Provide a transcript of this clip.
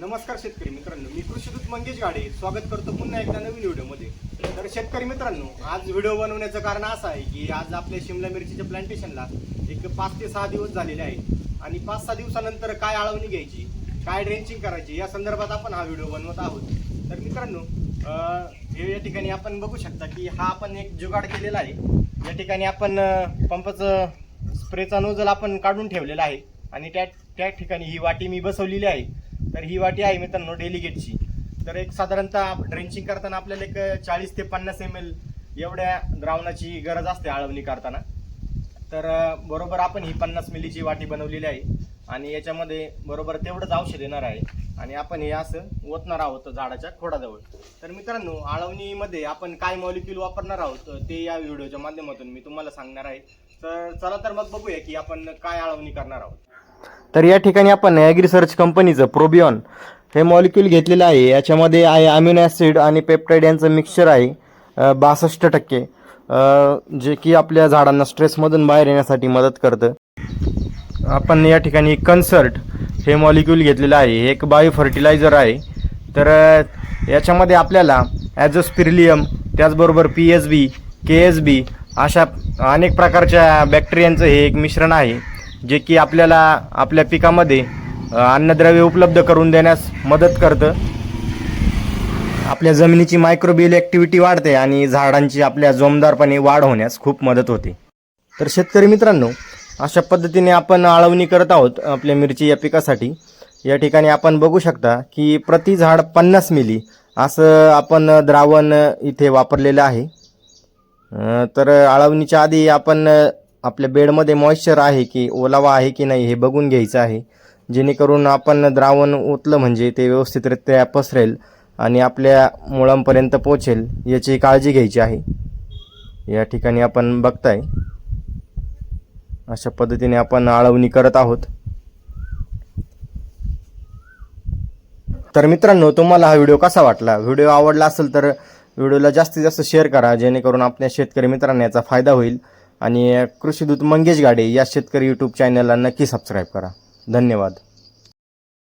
नमस्कार शेतकरी मित्रांनो मी कृषीदूत मंगेश गाडे. स्वागत करतो पुन्हा एकदा नवीन व्हिडिओमध्ये. तर शेतकरी मित्रांनो आज व्हिडिओ बनवण्याचं कारण असं आहे की आज आपल्या शिमला मिरचीच्या प्लांटेशनला एक पाच ते सहा दिवस झालेले आहेत. आणि पाच सहा दिवसानंतर काय आळवणी घ्यायची काय ड्रेंचिंग करायची या संदर्भात आपण हा व्हिडिओ बनवत आहोत. तर मित्रांनो हे या ठिकाणी आपण बघू शकता की हा आपण एक जुगाड केलेला आहे. या ठिकाणी आपण पंपाचं स्प्रेचा नोजल आपण काढून ठेवलेला आहे. आणि त्या त्या ठिकाणी ही वाटी मी बसवलेली आहे. तर ही वाटी आहे मित्रांनो डेलिगेटची तर एक साधारणतः ड्रेंचिंग करताना आपल्याला एक चाळीस ते पन्नास एम एल एवढ्या द्रावणाची गरज असते आळवणी करताना. तर बरोबर आपण ही पन्नास मिलीची वाटी बनवलेली आहे आणि याच्यामध्ये बरोबर तेवढंच औषध येणार आहे आणि आपण हे असं ओतणार आहोत झाडाच्या खोडाजवळ. तर मित्रांनो आळवणीमध्ये आपण काय मॉलिक्यूल वापरणार आहोत ते या व्हिडिओच्या माध्यमातून मी तुम्हाला सांगणार आहे. तर चला तर मग बघूया की आपण काय आळवणी करणार आहोत. तर या ठिकाणी आपण ॲग्री सर्च कंपनीचं प्रोबियॉन हे मॉलिक्यूल घेतलेलं आहे. याच्यामध्ये आहे अमिनो ॲसिड आणि पेप्टाईड यांचं मिक्सचर आहे. बासष्ट टक्के. जे की आपल्या झाडांना स्ट्रेसमधून बाहेर येण्यासाठी मदत करतं. आपण या ठिकाणी कन्सर्ट हे मॉलिक्यूल घेतलेलं आहे. हे एक बायो फर्टिलायझर आहे. तर याच्यामध्ये आपल्याला ॲझोस्पिरिलियम त्याचबरोबर P S B K S B अशा अनेक प्रकारच्या बॅक्टेरियांचं हे एक मिश्रण आहे. जे की आपल्याला आपल्या पिकामध्ये अन्नद्रव्य उपलब्ध करून देण्यास मदत करतं. आपल्या जमिनीची मायक्रोबियल ॲक्टिव्हिटी वाढते आणि झाडांची आपल्या जोमदारपणे वाढ होण्यास खूप मदत होते. तर शेतकरी मित्रांनो अशा पद्धतीने आपण आळवणी करत आहोत आपल्या मिरची या पिकासाठी. या ठिकाणी आपण बघू शकता की प्रति झाड पन्नास मिली असं आपण द्रावण इथे वापरलेलं आहे. तर आळवणीच्या आधी आपण आपल्या बेडमध्ये मॉइश्चर आहे की ओलावा आहे की नाही हे बघून घ्यायचं आहे. जेणेकरून आपण द्रावण ओतलं म्हणजे ते व्यवस्थितरित्या पसरेल आणि आपल्या मुळांपर्यंत पोचेल याची काळजी घ्यायची आहे. या ठिकाणी आपण बघताय. अशा पद्धतीने आपण आळवणी करत आहोत. तर मित्रांनो तुम्हाला हा व्हिडिओ कसा वाटला? व्हिडिओ आवडला असेल तर व्हिडिओला जास्तीत जास्त शेअर करा जेणेकरून आपल्या शेतकरी मित्रांना याचा फायदा होईल. आणि कृषीदूत मंगेश गाडे या शेतकरी यूट्यूब चॅनलला नक्की सबस्क्राईब करा. धन्यवाद.